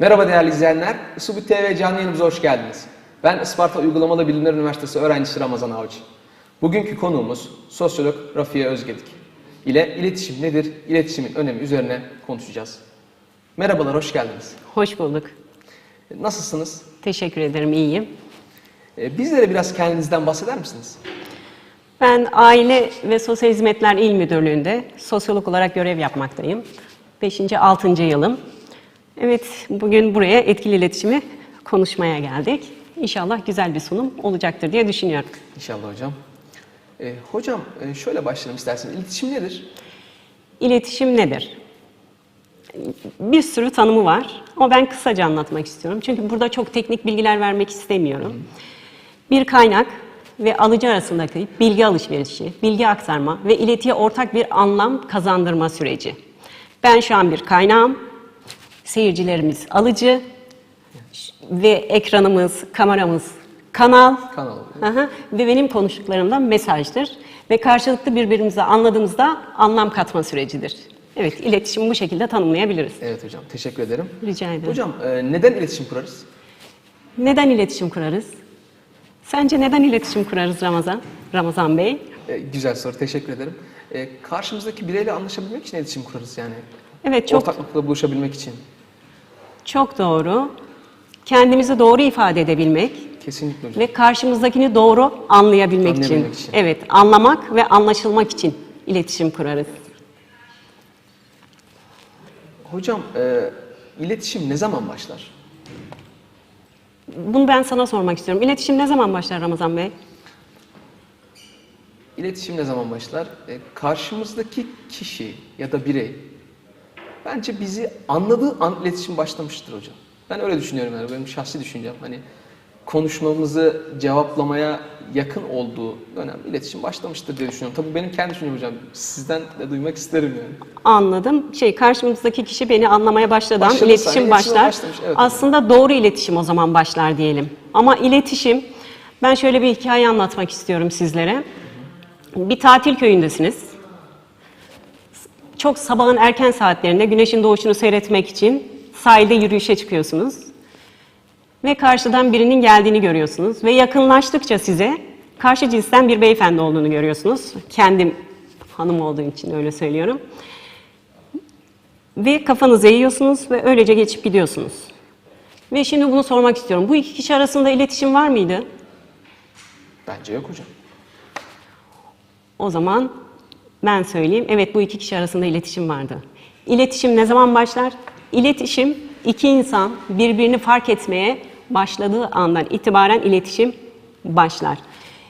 Merhaba değerli izleyenler. Isubut TV canlı yayınımıza hoş geldiniz. Ben Isparta Uygulamalı Bilimler Üniversitesi öğrencisi Ramazan Avcı. Bugünkü konuğumuz sosyolog Rafiye Özgedik ile iletişim nedir, iletişimin önemi üzerine konuşacağız. Merhabalar, hoş geldiniz. Hoş bulduk. Nasılsınız? Teşekkür ederim, iyiyim. Ee, Bizlere biraz kendinizden bahseder misiniz? Ben Aile ve Sosyal Hizmetler İl Müdürlüğü'nde sosyolog olarak görev yapmaktayım. 5. 6. yılım. Evet, bugün buraya etkili iletişimi konuşmaya geldik. İnşallah güzel bir sunum olacaktır diye düşünüyorum. İnşallah hocam. Ee, hocam e, şöyle başlayalım isterseniz. İletişim nedir? İletişim nedir? Bir sürü tanımı var ama ben kısaca anlatmak istiyorum. Çünkü burada çok teknik bilgiler vermek istemiyorum. Bir kaynak ve alıcı arasındaki bilgi alışverişi, bilgi aktarma ve iletiye ortak bir anlam kazandırma süreci. Ben şu an bir kaynağım, seyircilerimiz alıcı ve ekranımız, kameramız kanal. Kanal. Aha, ve benim konuştuklarım da mesajdır. Ve karşılıklı birbirimizi anladığımızda anlam katma sürecidir. Evet, iletişimi bu şekilde tanımlayabiliriz. Evet hocam, teşekkür ederim. Rica ederim. Hocam e, neden iletişim kurarız? Neden iletişim kurarız? Sence neden iletişim kurarız Ramazan? Ramazan Bey? E, güzel soru, teşekkür ederim. E, karşımızdaki bireyle anlaşabilmek için iletişim kurarız yani. Evet, çok Ortaklıkla buluşabilmek için. Çok doğru. Kendimizi doğru ifade edebilmek Kesinlikle hocam. ve karşımızdakini doğru anlayabilmek, için. Anlayabilmek için. Evet, anlamak ve anlaşılmak için iletişim kurarız. Hocam, e, iletişim ne zaman başlar? Bunu ben sana sormak istiyorum. İletişim ne zaman başlar Ramazan Bey? İletişim ne zaman başlar? E, karşımızdaki kişi ya da birey bence bizi anladığı an iletişim başlamıştır hocam. Ben öyle düşünüyorum yani benim şahsi düşüncem. Hani konuşmamızı cevaplamaya yakın olduğu dönem iletişim başlamıştır diye düşünüyorum. Tabii benim kendi düşüncem hocam. Sizden de duymak isterim yani. Anladım. Şey karşımızdaki kişi beni anlamaya başladan Başladı, iletişim başlar. başlamış, evet. Aslında doğru iletişim o zaman başlar diyelim. Ama iletişim ben şöyle bir hikaye anlatmak istiyorum sizlere. Bir tatil köyündesiniz. Çok sabahın erken saatlerinde güneşin doğuşunu seyretmek için sahilde yürüyüşe çıkıyorsunuz. Ve karşıdan birinin geldiğini görüyorsunuz. Ve yakınlaştıkça size karşı cinsten bir beyefendi olduğunu görüyorsunuz. Kendim hanım olduğum için öyle söylüyorum. Ve kafanızı eğiyorsunuz ve öylece geçip gidiyorsunuz. Ve şimdi bunu sormak istiyorum. Bu iki kişi arasında iletişim var mıydı? Bence yok hocam. O zaman ben söyleyeyim. Evet bu iki kişi arasında iletişim vardı. İletişim ne zaman başlar? İletişim iki insan birbirini fark etmeye başladığı andan itibaren iletişim başlar.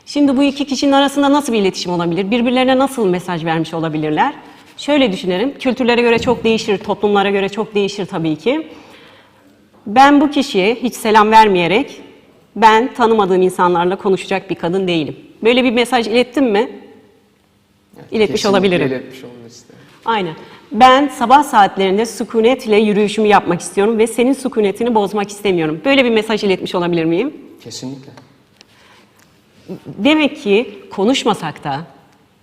Şimdi bu iki kişinin arasında nasıl bir iletişim olabilir? Birbirlerine nasıl mesaj vermiş olabilirler? Şöyle düşünelim. Kültürlere göre çok değişir, toplumlara göre çok değişir tabii ki. Ben bu kişiye hiç selam vermeyerek ben tanımadığım insanlarla konuşacak bir kadın değilim. Böyle bir mesaj ilettim mi? İletmiş Kesinlikle olabilirim. İletmiş olabiliriz. Aynen. Ben sabah saatlerinde sükunetle yürüyüşümü yapmak istiyorum ve senin sükunetini bozmak istemiyorum. Böyle bir mesaj iletmiş olabilir miyim? Kesinlikle. Demek ki konuşmasak da,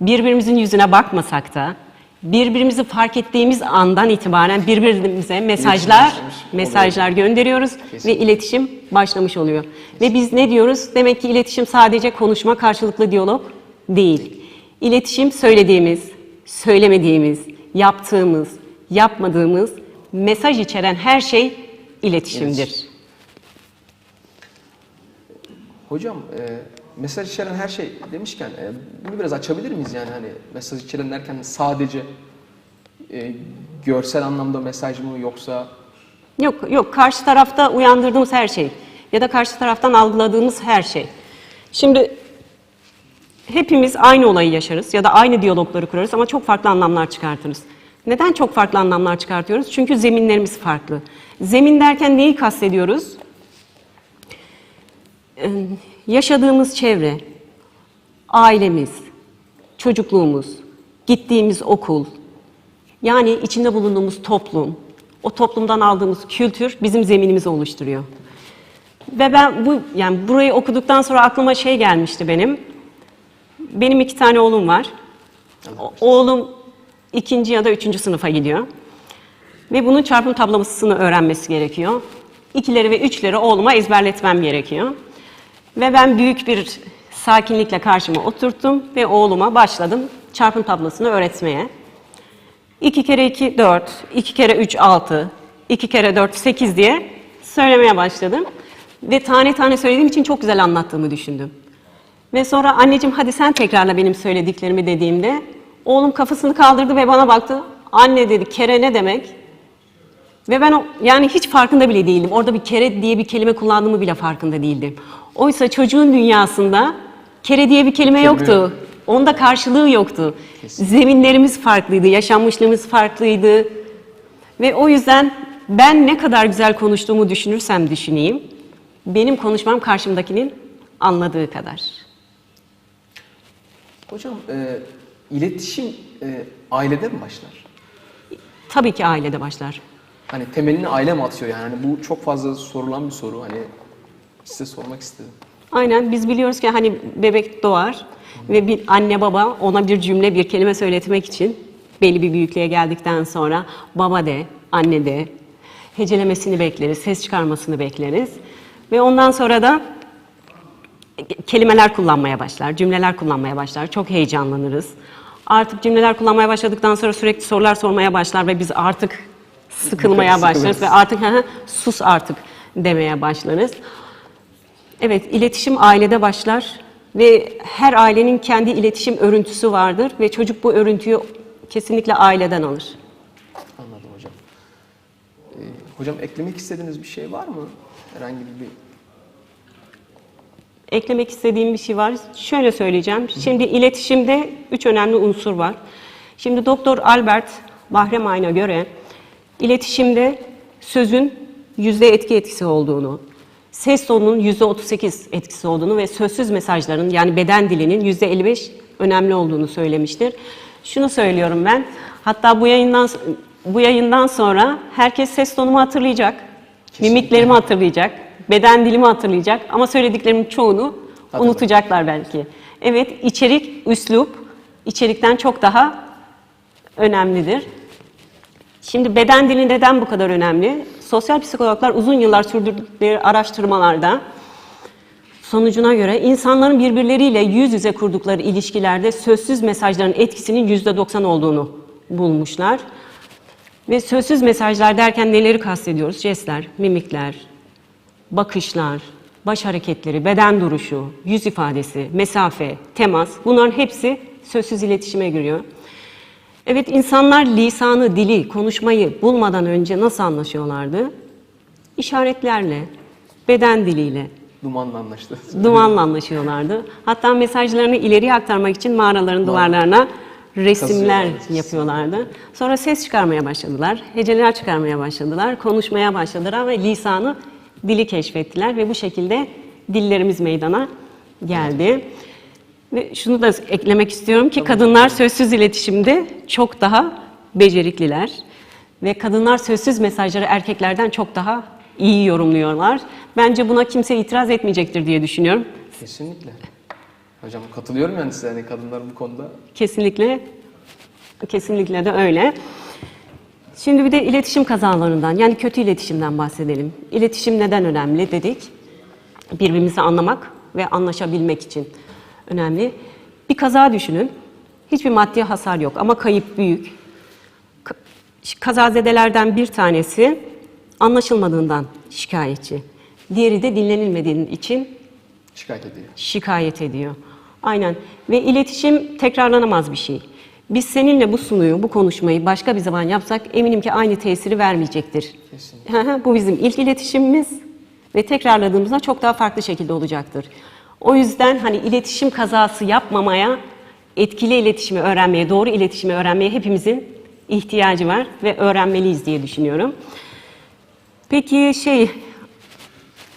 birbirimizin yüzüne bakmasak da, birbirimizi fark ettiğimiz andan itibaren birbirimize mesajlar, başlamış mesajlar gönderiyoruz Kesin. ve iletişim başlamış oluyor. Ve biz ne diyoruz? Demek ki iletişim sadece konuşma, karşılıklı diyalog değil. İletişim söylediğimiz, söylemediğimiz, yaptığımız, yapmadığımız mesaj içeren her şey iletişimdir. İletişim. Hocam e, mesaj içeren her şey demişken e, bunu biraz açabilir miyiz yani hani mesaj içeren derken sadece e, görsel anlamda mesaj mı yoksa Yok yok karşı tarafta uyandırdığımız her şey ya da karşı taraftan algıladığımız her şey. Şimdi hepimiz aynı olayı yaşarız ya da aynı diyalogları kurarız ama çok farklı anlamlar çıkartırız. Neden çok farklı anlamlar çıkartıyoruz? Çünkü zeminlerimiz farklı. Zemin derken neyi kastediyoruz? Ee, yaşadığımız çevre, ailemiz, çocukluğumuz, gittiğimiz okul, yani içinde bulunduğumuz toplum, o toplumdan aldığımız kültür bizim zeminimizi oluşturuyor. Ve ben bu yani burayı okuduktan sonra aklıma şey gelmişti benim. Benim iki tane oğlum var. O- oğlum ikinci ya da üçüncü sınıfa gidiyor. Ve bunun çarpım tablomasını öğrenmesi gerekiyor. İkileri ve üçleri oğluma ezberletmem gerekiyor. Ve ben büyük bir sakinlikle karşıma oturttum ve oğluma başladım çarpım tablosunu öğretmeye. 2 kere 2 4, 2 kere 3 6, 2 kere 4 8 diye söylemeye başladım. Ve tane tane söylediğim için çok güzel anlattığımı düşündüm. Ve sonra anneciğim hadi sen tekrarla benim söylediklerimi dediğimde oğlum kafasını kaldırdı ve bana baktı. Anne dedi kere ne demek? Ve ben o, yani hiç farkında bile değildim. Orada bir kere diye bir kelime kullandığımı bile farkında değildim. Oysa çocuğun dünyasında kere diye bir kelime yoktu. Onda karşılığı yoktu. Zeminlerimiz farklıydı, yaşanmışlığımız farklıydı. Ve o yüzden ben ne kadar güzel konuştuğumu düşünürsem düşüneyim, benim konuşmam karşımdakinin anladığı kadar. Hocam e, iletişim e, ailede mi başlar? Tabii ki ailede başlar. Hani temelini aile mi atıyor yani? Hani bu çok fazla sorulan bir soru. Hani size sormak istedim. Aynen biz biliyoruz ki hani bebek doğar ve bir anne baba ona bir cümle bir kelime söyletmek için belli bir büyüklüğe geldikten sonra baba de, anne de hecelemesini bekleriz, ses çıkarmasını bekleriz. Ve ondan sonra da kelimeler kullanmaya başlar, cümleler kullanmaya başlar. Çok heyecanlanırız. Artık cümleler kullanmaya başladıktan sonra sürekli sorular sormaya başlar ve biz artık sıkılmaya başlarız ve artık "Hı hı, sus artık demeye başlarız. Evet, iletişim ailede başlar ve her ailenin kendi iletişim örüntüsü vardır ve çocuk bu örüntüyü kesinlikle aileden alır. Anladım hocam. E, hocam eklemek istediğiniz bir şey var mı? Herhangi bir Eklemek istediğim bir şey var. Şöyle söyleyeceğim. Şimdi iletişimde üç önemli unsur var. Şimdi Doktor Albert Bahremayna göre iletişimde sözün yüzde etki etkisi olduğunu, ses tonunun yüzde 38 etkisi olduğunu ve sözsüz mesajların yani beden dilinin yüzde 55 önemli olduğunu söylemiştir. Şunu söylüyorum ben. Hatta bu yayından bu yayından sonra herkes ses tonumu hatırlayacak. Mimiklerimi hatırlayacak. Beden dilimi hatırlayacak ama söylediklerimin çoğunu Hatırlamaz. unutacaklar belki. Evet, içerik, üslup içerikten çok daha önemlidir. Şimdi beden dili neden bu kadar önemli? Sosyal psikologlar uzun yıllar sürdürdükleri araştırmalarda sonucuna göre insanların birbirleriyle yüz yüze kurdukları ilişkilerde sözsüz mesajların etkisinin %90 olduğunu bulmuşlar. Ve sözsüz mesajlar derken neleri kastediyoruz? Jestler, mimikler, bakışlar, baş hareketleri, beden duruşu, yüz ifadesi, mesafe, temas bunların hepsi sözsüz iletişime giriyor. Evet insanlar lisanı, dili, konuşmayı bulmadan önce nasıl anlaşıyorlardı? İşaretlerle, beden diliyle, dumanla anlaştı. dumanla anlaşıyorlardı. Hatta mesajlarını ileriye aktarmak için mağaraların duvarlarına resimler yapıyorlardı. Sonra ses çıkarmaya başladılar, heceler çıkarmaya başladılar, konuşmaya başladılar ve lisanı, dili keşfettiler ve bu şekilde dillerimiz meydana geldi. Ve şunu da eklemek istiyorum ki kadınlar sözsüz iletişimde çok daha becerikliler ve kadınlar sözsüz mesajları erkeklerden çok daha iyi yorumluyorlar. Bence buna kimse itiraz etmeyecektir diye düşünüyorum. Kesinlikle. Hocam katılıyorum yani size hani kadınlar bu konuda Kesinlikle kesinlikle de öyle. Şimdi bir de iletişim kazalarından yani kötü iletişimden bahsedelim. İletişim neden önemli dedik? Birbirimizi anlamak ve anlaşabilmek için önemli. Bir kaza düşünün. Hiçbir maddi hasar yok ama kayıp büyük. Ka- Kazazedelerden bir tanesi anlaşılmadığından şikayetçi. Diğeri de dinlenilmediği için şikayet ediyor. şikayet ediyor. Aynen. Ve iletişim tekrarlanamaz bir şey. Biz seninle bu sunuyu, bu konuşmayı başka bir zaman yapsak eminim ki aynı tesiri vermeyecektir. Kesinlikle. Bu bizim ilk iletişimimiz ve tekrarladığımızda çok daha farklı şekilde olacaktır. O yüzden hani iletişim kazası yapmamaya, etkili iletişimi öğrenmeye, doğru iletişimi öğrenmeye hepimizin ihtiyacı var ve öğrenmeliyiz diye düşünüyorum. Peki şey,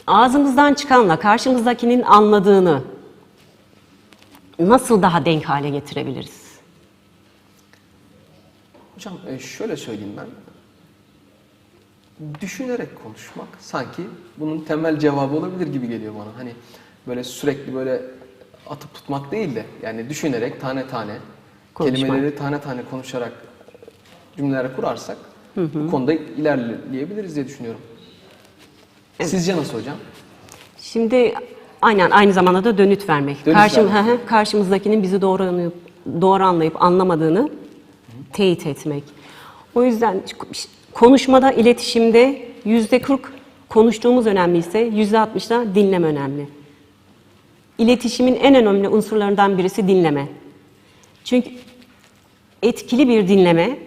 ağzımızdan çıkanla karşımızdakinin anladığını nasıl daha denk hale getirebiliriz? Hocam e, şöyle söyleyeyim ben. Düşünerek konuşmak sanki bunun temel cevabı olabilir gibi geliyor bana. Hani böyle sürekli böyle atıp tutmak değil de yani düşünerek tane tane Konuşmak. kelimeleri tane tane konuşarak cümleler kurarsak bu konuda ilerleyebiliriz diye düşünüyorum. Sizce nasıl hocam? Şimdi aynen aynı zamanda da dönüt vermek. Dönüt Karşım, vermek. hı hı, karşımızdakinin bizi doğru anlayıp, doğru anlayıp anlamadığını teyit etmek. O yüzden konuşmada, iletişimde yüzde 40 konuştuğumuz önemliyse yüzde 60 da dinleme önemli. İletişimin en önemli unsurlarından birisi dinleme. Çünkü etkili bir dinleme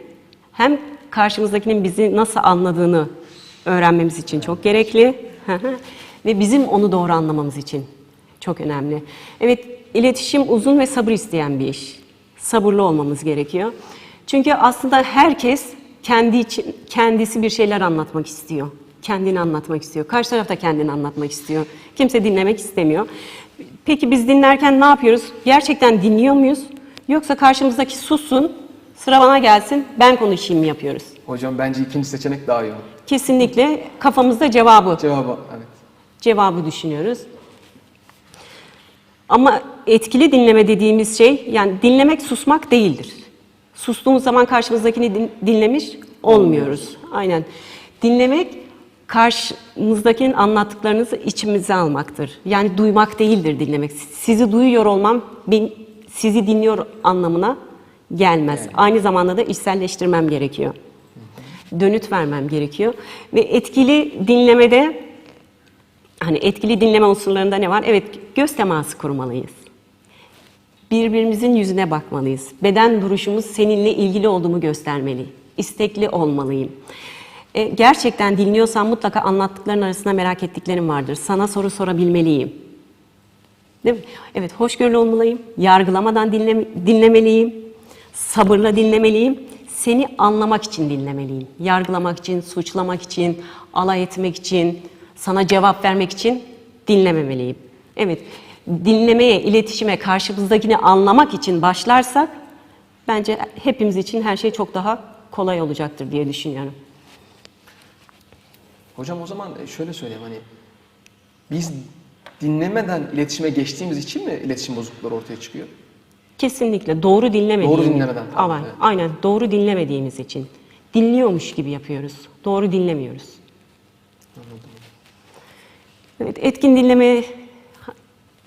hem karşımızdakinin bizi nasıl anladığını öğrenmemiz için çok gerekli ve bizim onu doğru anlamamız için çok önemli. Evet, iletişim uzun ve sabır isteyen bir iş. Sabırlı olmamız gerekiyor. Çünkü aslında herkes kendi için kendisi bir şeyler anlatmak istiyor. Kendini anlatmak istiyor. Karşı taraf da kendini anlatmak istiyor. Kimse dinlemek istemiyor. Peki biz dinlerken ne yapıyoruz? Gerçekten dinliyor muyuz? Yoksa karşımızdaki sussun, sıra bana gelsin, ben konuşayım mı yapıyoruz? Hocam bence ikinci seçenek daha iyi olur. Kesinlikle kafamızda cevabı, Cevabı evet. cevabı düşünüyoruz. Ama etkili dinleme dediğimiz şey, yani dinlemek susmak değildir. Sustuğumuz zaman karşımızdakini din- dinlemiş olmuyoruz. Aynen. Dinlemek karşımızdakinin anlattıklarınızı içimize almaktır. Yani duymak değildir dinlemek. Sizi duyuyor olmam ben, sizi dinliyor anlamına gelmez. Aynı zamanda da içselleştirmem gerekiyor. Dönüt vermem gerekiyor. Ve etkili dinlemede hani etkili dinleme unsurlarında ne var? Evet, göz teması kurmalıyız. Birbirimizin yüzüne bakmalıyız. Beden duruşumuz seninle ilgili olduğumu göstermeli. İstekli olmalıyım. E, gerçekten dinliyorsan mutlaka anlattıkların arasında merak ettiklerim vardır. Sana soru sorabilmeliyim. Değil mi? Evet, hoşgörülü olmalıyım. Yargılamadan dinleme, dinlemeliyim. Sabırla dinlemeliyim. Seni anlamak için dinlemeliyim. Yargılamak için, suçlamak için, alay etmek için, sana cevap vermek için dinlememeliyim. Evet, dinlemeye, iletişime, karşımızdakini anlamak için başlarsak bence hepimiz için her şey çok daha kolay olacaktır diye düşünüyorum. Hocam o zaman e, şöyle söyleyeyim hani biz dinlemeden iletişime geçtiğimiz için mi iletişim bozuklukları ortaya çıkıyor? Kesinlikle doğru dinlemediğimiz. Doğru dinlemeden, tamam, Aynen, evet. aynen doğru dinlemediğimiz için. Dinliyormuş gibi yapıyoruz. Doğru dinlemiyoruz. Evet, etkin dinleme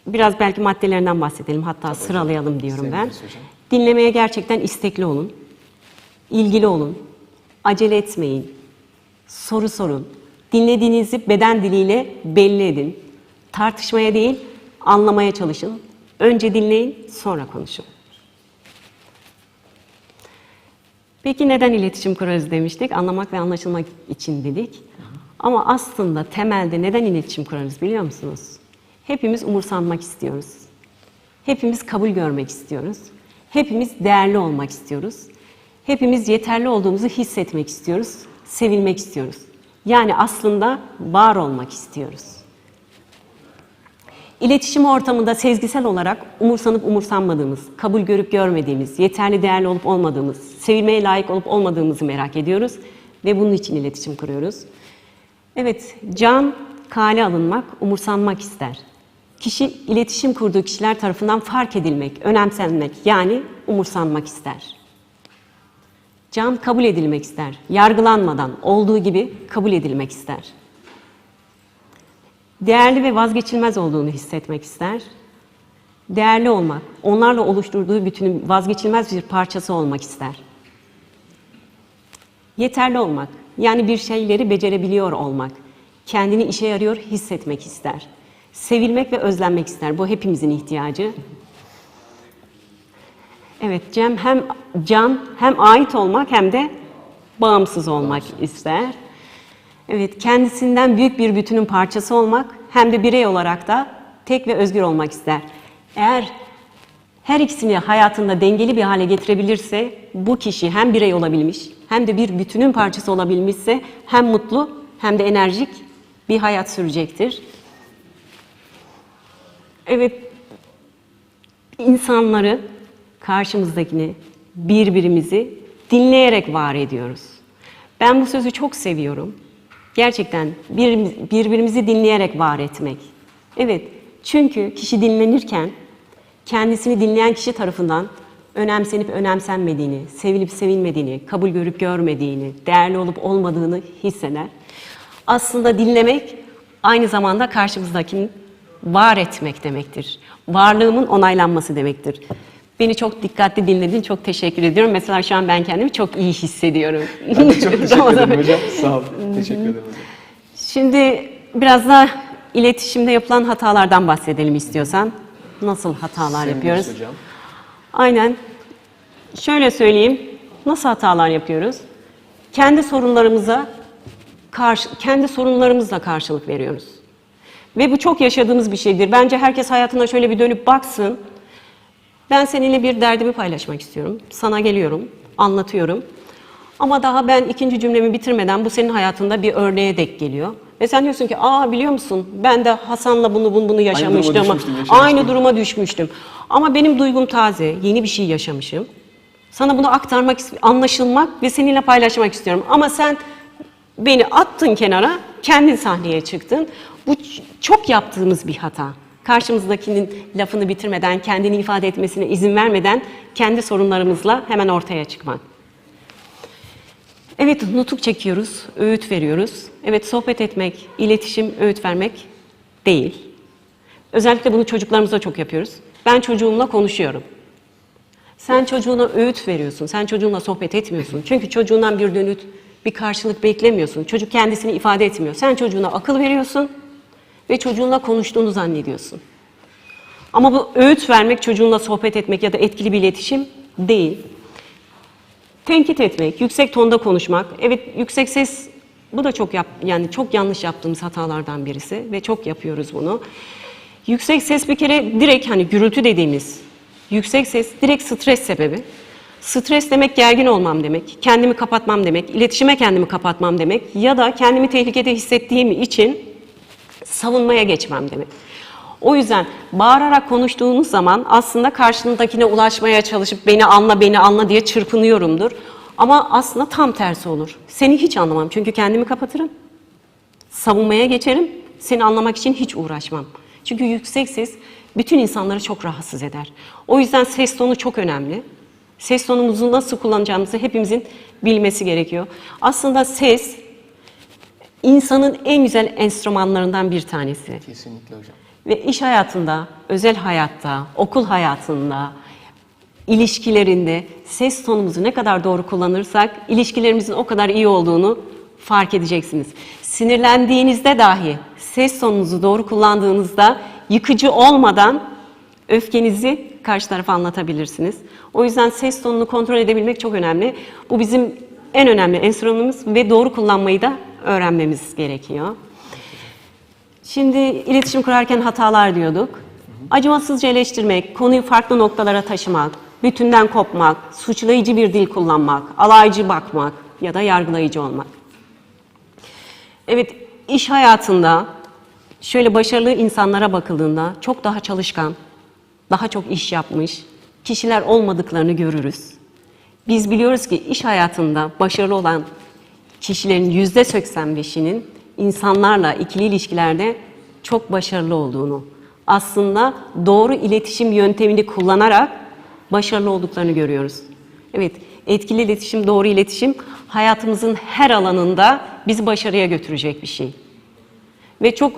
biraz belki maddelerinden bahsedelim. Hatta sıralayalım diyorum ben. Seviniriz hocam. Dinlemeye gerçekten istekli olun. ilgili olun. Acele etmeyin. Soru sorun. Dinlediğinizi beden diliyle belli edin. Tartışmaya değil, anlamaya çalışın. Önce dinleyin, sonra konuşun. Peki neden iletişim kurarız demiştik? Anlamak ve anlaşılmak için dedik. Ama aslında temelde neden iletişim kurarız biliyor musunuz? Hepimiz umursanmak istiyoruz. Hepimiz kabul görmek istiyoruz. Hepimiz değerli olmak istiyoruz. Hepimiz yeterli olduğumuzu hissetmek istiyoruz. Sevilmek istiyoruz. Yani aslında var olmak istiyoruz. İletişim ortamında sezgisel olarak umursanıp umursanmadığımız, kabul görüp görmediğimiz, yeterli değerli olup olmadığımız, sevilmeye layık olup olmadığımızı merak ediyoruz ve bunun için iletişim kuruyoruz. Evet, can kale alınmak, umursanmak ister. Kişi iletişim kurduğu kişiler tarafından fark edilmek, önemsenmek yani umursanmak ister. Can kabul edilmek ister. Yargılanmadan, olduğu gibi kabul edilmek ister. Değerli ve vazgeçilmez olduğunu hissetmek ister. Değerli olmak, onlarla oluşturduğu bütünün vazgeçilmez bir parçası olmak ister. Yeterli olmak, yani bir şeyleri becerebiliyor olmak. Kendini işe yarıyor hissetmek ister. Sevilmek ve özlenmek ister. Bu hepimizin ihtiyacı. Evet, Cem hem can hem ait olmak hem de bağımsız olmak ister. Evet, kendisinden büyük bir bütünün parçası olmak hem de birey olarak da tek ve özgür olmak ister. Eğer her ikisini hayatında dengeli bir hale getirebilirse bu kişi hem birey olabilmiş hem de bir bütünün parçası olabilmişse hem mutlu hem de enerjik bir hayat sürecektir. Evet, insanları, karşımızdakini, birbirimizi dinleyerek var ediyoruz. Ben bu sözü çok seviyorum. Gerçekten bir- birbirimizi dinleyerek var etmek. Evet, çünkü kişi dinlenirken kendisini dinleyen kişi tarafından önemsenip önemsenmediğini, sevilip sevilmediğini, kabul görüp görmediğini, değerli olup olmadığını hisseder. Aslında dinlemek aynı zamanda karşımızdakini var etmek demektir. Varlığımın onaylanması demektir. Beni çok dikkatli dinledin, çok teşekkür ediyorum. Mesela şu an ben kendimi çok iyi hissediyorum. Ben de çok teşekkür ederim hocam. Sağ olun. Teşekkür ederim hocam. Şimdi biraz da iletişimde yapılan hatalardan bahsedelim istiyorsan. Nasıl hatalar Seviniriz yapıyoruz? hocam. Aynen. Şöyle söyleyeyim. Nasıl hatalar yapıyoruz? Kendi sorunlarımıza karşı, kendi sorunlarımızla karşılık veriyoruz. Ve bu çok yaşadığımız bir şeydir. Bence herkes hayatına şöyle bir dönüp baksın. Ben seninle bir derdimi paylaşmak istiyorum. Sana geliyorum, anlatıyorum. Ama daha ben ikinci cümlemi bitirmeden bu senin hayatında bir örneğe dek geliyor. Ve sen diyorsun ki, aa biliyor musun ben de Hasan'la bunu bunu bunu yaşamıştım. duruma ama düşmüştüm, yaşamıştım." Aynı duruma düşmüştüm. Ama benim duygum taze, yeni bir şey yaşamışım. Sana bunu aktarmak, anlaşılmak ve seninle paylaşmak istiyorum. Ama sen beni attın kenara, kendin sahneye çıktın. Bu çok yaptığımız bir hata. Karşımızdakinin lafını bitirmeden, kendini ifade etmesine izin vermeden kendi sorunlarımızla hemen ortaya çıkmak. Evet, nutuk çekiyoruz, öğüt veriyoruz. Evet, sohbet etmek, iletişim, öğüt vermek değil. Özellikle bunu çocuklarımıza çok yapıyoruz. Ben çocuğumla konuşuyorum. Sen çocuğuna öğüt veriyorsun, sen çocuğunla sohbet etmiyorsun. Çünkü çocuğundan bir dönüt, bir karşılık beklemiyorsun. Çocuk kendisini ifade etmiyor. Sen çocuğuna akıl veriyorsun ve çocuğunla konuştuğunu zannediyorsun. Ama bu öğüt vermek, çocuğunla sohbet etmek ya da etkili bir iletişim değil. Tenkit etmek, yüksek tonda konuşmak. Evet yüksek ses bu da çok yap, yani çok yanlış yaptığımız hatalardan birisi ve çok yapıyoruz bunu. Yüksek ses bir kere direkt hani gürültü dediğimiz yüksek ses direkt stres sebebi. Stres demek gergin olmam demek, kendimi kapatmam demek, iletişime kendimi kapatmam demek ya da kendimi tehlikede hissettiğim için savunmaya geçmem demek. O yüzden bağırarak konuştuğunuz zaman aslında karşındakine ulaşmaya çalışıp beni anla beni anla diye çırpınıyorumdur. Ama aslında tam tersi olur. Seni hiç anlamam çünkü kendimi kapatırım. Savunmaya geçerim. Seni anlamak için hiç uğraşmam. Çünkü yüksek ses bütün insanları çok rahatsız eder. O yüzden ses tonu çok önemli. Ses tonumuzu nasıl kullanacağımızı hepimizin bilmesi gerekiyor. Aslında ses insanın en güzel enstrümanlarından bir tanesi. Kesinlikle hocam. Ve iş hayatında, özel hayatta, okul hayatında, ilişkilerinde ses tonumuzu ne kadar doğru kullanırsak ilişkilerimizin o kadar iyi olduğunu fark edeceksiniz. Sinirlendiğinizde dahi ses tonunuzu doğru kullandığınızda yıkıcı olmadan öfkenizi karşı tarafa anlatabilirsiniz. O yüzden ses tonunu kontrol edebilmek çok önemli. Bu bizim en önemli enstrümanımız ve doğru kullanmayı da öğrenmemiz gerekiyor. Şimdi iletişim kurarken hatalar diyorduk. Acımasızca eleştirmek, konuyu farklı noktalara taşımak, bütünden kopmak, suçlayıcı bir dil kullanmak, alaycı bakmak ya da yargılayıcı olmak. Evet, iş hayatında şöyle başarılı insanlara bakıldığında çok daha çalışkan, daha çok iş yapmış kişiler olmadıklarını görürüz. Biz biliyoruz ki iş hayatında başarılı olan kişilerin yüzde 85'inin insanlarla ikili ilişkilerde çok başarılı olduğunu, aslında doğru iletişim yöntemini kullanarak başarılı olduklarını görüyoruz. Evet, etkili iletişim, doğru iletişim hayatımızın her alanında bizi başarıya götürecek bir şey. Ve çok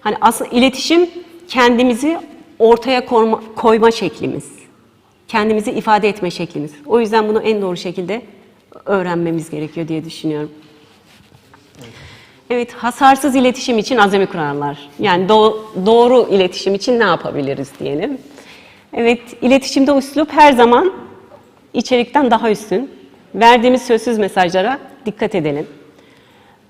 hani aslında iletişim kendimizi ortaya koyma, koyma şeklimiz. Kendimizi ifade etme şeklimiz. O yüzden bunu en doğru şekilde öğrenmemiz gerekiyor diye düşünüyorum. Evet, hasarsız iletişim için azami kurallar. Yani do- doğru iletişim için ne yapabiliriz diyelim. Evet, iletişimde üslup her zaman içerikten daha üstün. Verdiğimiz sözsüz mesajlara dikkat edelim.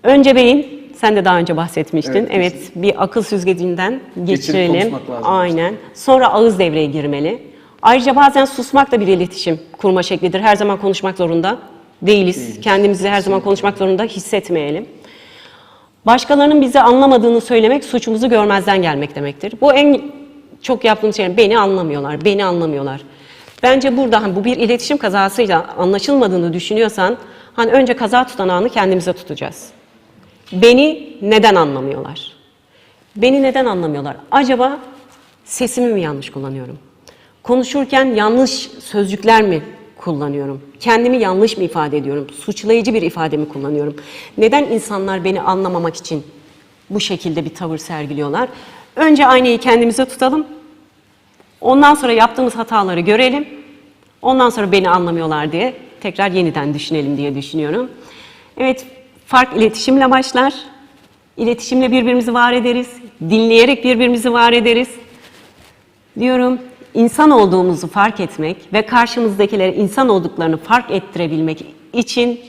Önce beyin, sen de daha önce bahsetmiştin. Evet, Evet, bir akıl süzgecinden geçirelim. lazım. Aynen. Sonra ağız devreye girmeli. Ayrıca bazen susmak da bir iletişim kurma şeklidir. Her zaman konuşmak zorunda değiliz. Değiliz. Kendimizi her zaman konuşmak zorunda hissetmeyelim. Başkalarının bizi anlamadığını söylemek suçumuzu görmezden gelmek demektir. Bu en çok yaptığımız şey. Beni anlamıyorlar, beni anlamıyorlar. Bence burada hani bu bir iletişim kazasıyla anlaşılmadığını düşünüyorsan hani önce kaza tutanağını kendimize tutacağız. Beni neden anlamıyorlar? Beni neden anlamıyorlar? Acaba sesimi mi yanlış kullanıyorum? Konuşurken yanlış sözcükler mi kullanıyorum? Kendimi yanlış mı ifade ediyorum? Suçlayıcı bir ifade mi kullanıyorum? Neden insanlar beni anlamamak için bu şekilde bir tavır sergiliyorlar? Önce aynayı kendimize tutalım. Ondan sonra yaptığımız hataları görelim. Ondan sonra beni anlamıyorlar diye tekrar yeniden düşünelim diye düşünüyorum. Evet, fark iletişimle başlar. İletişimle birbirimizi var ederiz. Dinleyerek birbirimizi var ederiz. Diyorum, insan olduğumuzu fark etmek ve karşımızdakilere insan olduklarını fark ettirebilmek için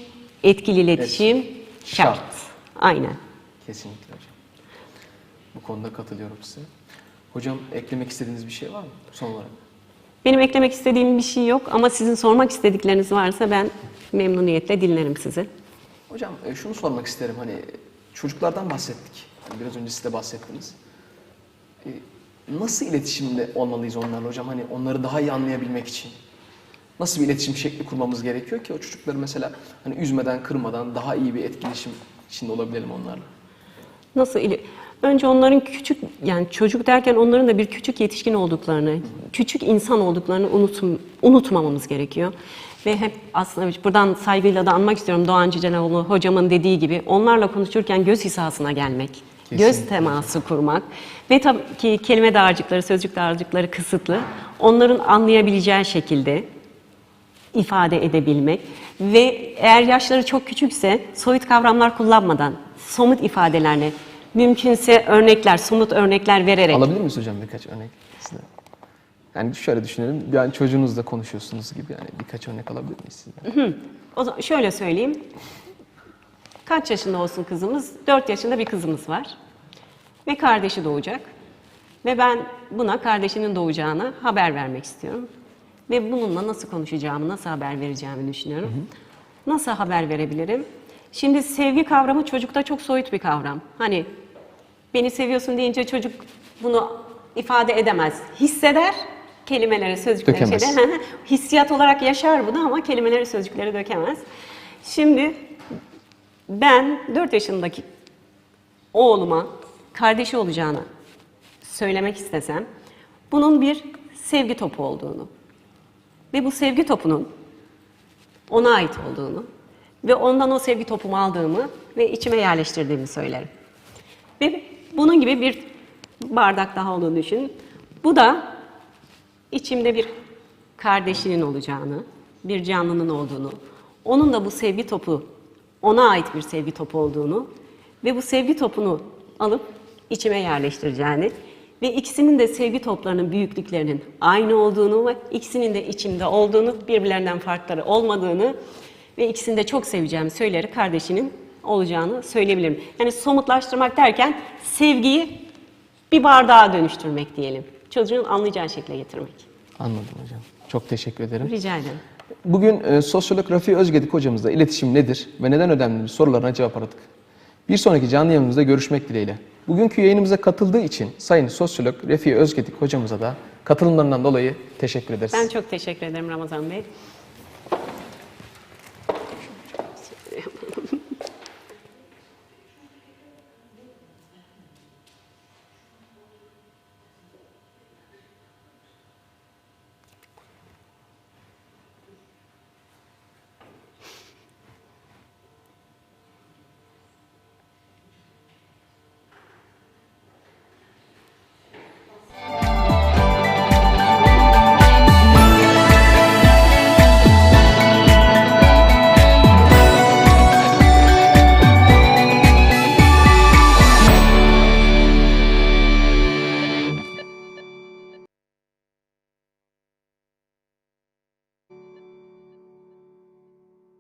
etkili iletişim şart. Şart. Aynen. Kesinlikle hocam. Bu konuda katılıyorum size. Hocam eklemek istediğiniz bir şey var mı son olarak? Benim eklemek istediğim bir şey yok ama sizin sormak istedikleriniz varsa ben memnuniyetle dinlerim sizi. Hocam e, şunu sormak isterim hani çocuklardan bahsettik. Hani biraz önce siz de bahsettiniz. E, Nasıl iletişimde olmalıyız onlarla hocam? Hani onları daha iyi anlayabilmek için. Nasıl bir iletişim şekli kurmamız gerekiyor ki o çocukları mesela hani üzmeden, kırmadan daha iyi bir etkileşim içinde olabilelim onlarla? Nasıl Önce onların küçük yani çocuk derken onların da bir küçük yetişkin olduklarını, küçük insan olduklarını unutum, unutmamamız gerekiyor. Ve hep aslında buradan saygıyla da anmak istiyorum Doğan Cicenoğlu hocamın dediği gibi onlarla konuşurken göz hizasına gelmek, göz Kesinlikle. teması kurmak ve tabii ki kelime dağarcıkları, sözcük dağarcıkları kısıtlı. Onların anlayabileceği şekilde ifade edebilmek ve eğer yaşları çok küçükse soyut kavramlar kullanmadan somut ifadelerle mümkünse örnekler, somut örnekler vererek Alabilir miyiz hocam birkaç örnek? sizden? Yani şöyle düşünelim. Yani çocuğunuzla konuşuyorsunuz gibi yani birkaç örnek alabilir miyiz sizden? O zaman şöyle söyleyeyim. Kaç yaşında olsun kızımız? 4 yaşında bir kızımız var. Ve kardeşi doğacak. Ve ben buna kardeşinin doğacağına haber vermek istiyorum. Ve bununla nasıl konuşacağımı, nasıl haber vereceğimi düşünüyorum. Nasıl haber verebilirim? Şimdi sevgi kavramı çocukta çok soyut bir kavram. Hani beni seviyorsun deyince çocuk bunu ifade edemez. Hisseder, kelimelere, sözcüklere, Dökemez. şeyler- hissiyat olarak yaşar bunu ama kelimeleri, sözcükleri dökemez. Şimdi ben 4 yaşındaki oğluma kardeşi olacağını söylemek istesem bunun bir sevgi topu olduğunu ve bu sevgi topunun ona ait olduğunu ve ondan o sevgi topumu aldığımı ve içime yerleştirdiğimi söylerim. Ve bunun gibi bir bardak daha olduğunu düşünün. Bu da içimde bir kardeşinin olacağını, bir canlının olduğunu, onun da bu sevgi topu, ona ait bir sevgi topu olduğunu ve bu sevgi topunu alıp içime yerleştireceğini ve ikisinin de sevgi toplarının büyüklüklerinin aynı olduğunu ve ikisinin de içimde olduğunu, birbirlerinden farkları olmadığını ve ikisini de çok seveceğimi söyleyerek kardeşinin olacağını söyleyebilirim. Yani somutlaştırmak derken sevgiyi bir bardağa dönüştürmek diyelim. Çocuğun anlayacağı şekle getirmek. Anladım hocam. Çok teşekkür ederim. Rica ederim. Bugün e, sosyolog Rafi Özgedik hocamızla iletişim nedir ve neden önemli sorularına cevap aradık. Bir sonraki canlı yayınımızda görüşmek dileğiyle. Bugünkü yayınımıza katıldığı için Sayın Sosyolog Refi Özgedik hocamıza da katılımlarından dolayı teşekkür ederiz. Ben çok teşekkür ederim Ramazan Bey.